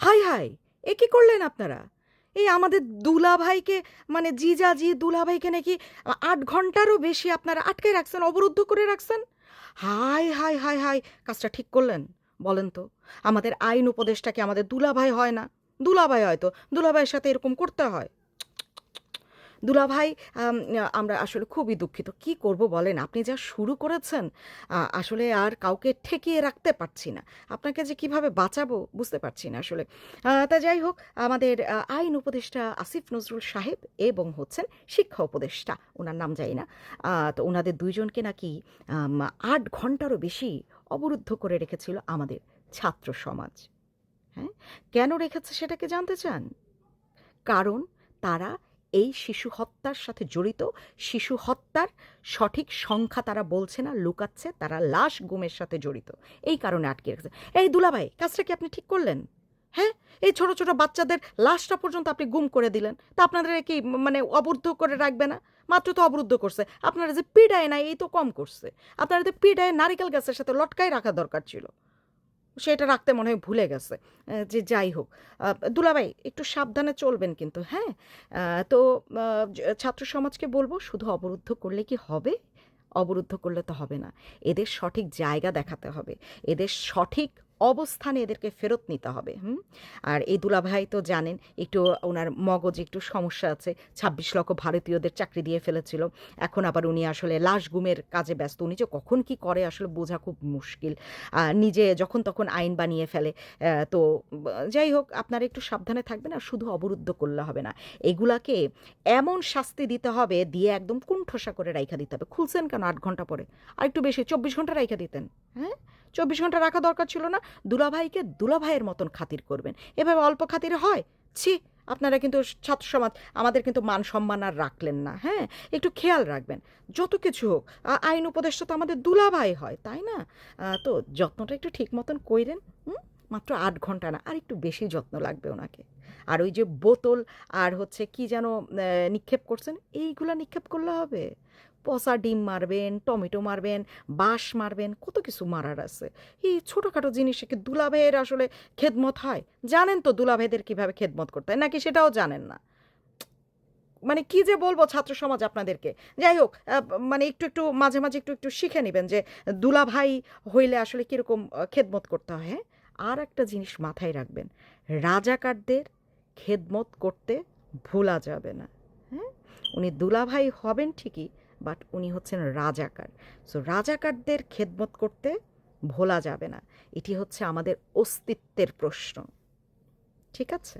High high, এ কী করলেন আপনারা? এই আমাদের দুলাভাইকে মানে জিজাজি দুলাভাইকে নাকি আট ঘন্টারও বেশি আপনারা আটকে রাখছেন, অবরুদ্ধ করে রাখছেন? হাই হাই হাই হাই, কাজটা ঠিক করলেন, বলেন তো। আমাদের আইন উপদেশটা কি আমাদের দুলাভাই হয় না? দুলাভাই হয়তো, দুলাভাইয়ের সাথে এরকম করতে হয়। দুলাভাই আম, আমরা আসলে খুবই দুঃখিত। কি করব বলেন? আপনি যা শুরু করেছেন আসলে আর কাউকে ঠেকিয়ে রাখতে পারছি না। আপনাকে যে কীভাবে বাঁচাবো বুঝতে পারছি না আসলে। তা যাই হোক আমাদের আইন উপদেষ্টা আসিফ নজরুল সাহেব এবং হচ্ছেন শিক্ষা উপদেষ্টা। ওনার নাম যাই না। তো ওনাদের দুইজনকে নাকি আট ঘন্টারও বেশি অবরুদ্ধ করে রেখেছিল আমাদের ছাত্র সমাজ। হ্যাঁ? কেন রেখেছে সেটাকে জানতে চান? কারণ তারা এই শিশু হত্যার সাথে জড়িত, শিশু হত্যার সঠিক সংখ্যা তারা বলছে না, লুকাচ্ছে, তারা লাশ গুমের সাথে জড়িত। এই কারণে আটকে রেখেছে এই দুলাভাই, কাজটা কি আপনি ঠিক করলেন? হ্যাঁ? এই ছোট ছোট বাচ্চাদের লাশটা পর্যন্ত আপনি গুম করে দিলেন। তা আপনাদের কি মানে অবরুদ্ধ করে রাখবে না? মাত্র তো অবরুদ্ধ করছে। আপনারা যে পিডায় নাই, এই তো কম করছে। আপনারা তো পিডায় নারিকেল গাছের সাথে লটকাই রাখা দরকার ছিল। সেটা রাখতে মনে হয় ভুলে গেছে। যে যাই হোক। দুলাভাই, একটু সাবধানে চলবেন কিন্তু হ্যাঁ? তো ছাত্র সমাজকে বলব, শুধু অবরুদ্ধ করলে কি হবে? অবরুদ্ধ করলে তো হবে না। এদের সঠিক জায়গা দেখাতে হবে। এদের সঠিক অবস্থানে এদেরকে ফেরত নিতে হবে, হুম? আর এই দুলাভাই তো জানেন, একটু ওনার মগজে একটু সমস্যা আছে, ছাব্বিশ লক্ষ ভারতীয়দের চাকরি দিয়ে ফেলেছিল। এখন আবার উনি আসলে লাশ গুমের কাজে ব্যস্ত। উনি যে কখন কি করে আসলে বোঝা খুব মুশকিল। নিজে যখন তখন আইন বানিয়ে ফেলে তো যাই হোক, আপনারা একটু সাবধানে থাকবেন আর শুধু অবরুদ্ধ করলে হবে না। এগুলাকে এমন শাস্তি দিতে হবে, দিয়ে একদম কুণ্ঠসা করে রাইখা দিতে হবে। খুলছেন কেন আট ঘণ্টা পরে? আর একটু বেশি, চব্বিশ ঘণ্টা রাইখা দিতেন হ্যাঁ? চব্বিশ ঘণ্টা রাখা দরকার ছিল না। দুলাভাইকে দুলাভাইয়ের মতন খাতির করবেন। এভাবে অল্প খাতিরে হয়? ছি, আপনারা কিন্তু ছাত্র সমাজ, আমাদের কিন্তু মান সম্মান আর রাখলেন না হ্যাঁ? একটু খেয়াল রাখবেন। যত কিছু হোক আইন উপদেষ্টা তো আমাদের দুলাভাই হয়, তাই না? তো যত্নটা একটু ঠিক মতন কইরেন, হুম? মাত্র আট ঘণ্টা না, আর একটু বেশি যত্ন লাগবে ওনাকে। আর ওই যে বোতল আর হচ্ছে কি যেন নিক্ষেপ করছেন, এইগুলা নিক্ষেপ করলে হবে? পচা ডিম মারবেন, টমেটো মারবেন, বাঁশ মারবেন, কত কিছু মারার আছে। এই ছোটোখাটো জিনিসে কি দুলাভাইয়ের আসলে খেদমত হয়? জানেন তো দুলাভাইদের কীভাবে খেদমত করতে হয়, নাকি সেটাও জানেন না? মানে কি যে বলব ছাত্র সমাজ আপনাদেরকে? যাই হোক মানে একটু একটু, মাঝে মাঝে একটু একটু শিখে নেবেন যে দুলাভাই হইলে আসলে কীরকম খেদমত করতে হয় হ্যাঁ? আর একটা জিনিস মাথায় রাখবেন, রাজাকারদের খেদমত করতে ভোলা যাবে না হ্যাঁ? উনি দুলাভাই হবেন ঠিকই বাট উনি হচ্ছেন রাজাকার। সো রাজাকারদের খেদমত করতে ভোলা যাবে না। এটি হচ্ছে আমাদের অস্তিত্বের প্রশ্ন। ঠিক আছে?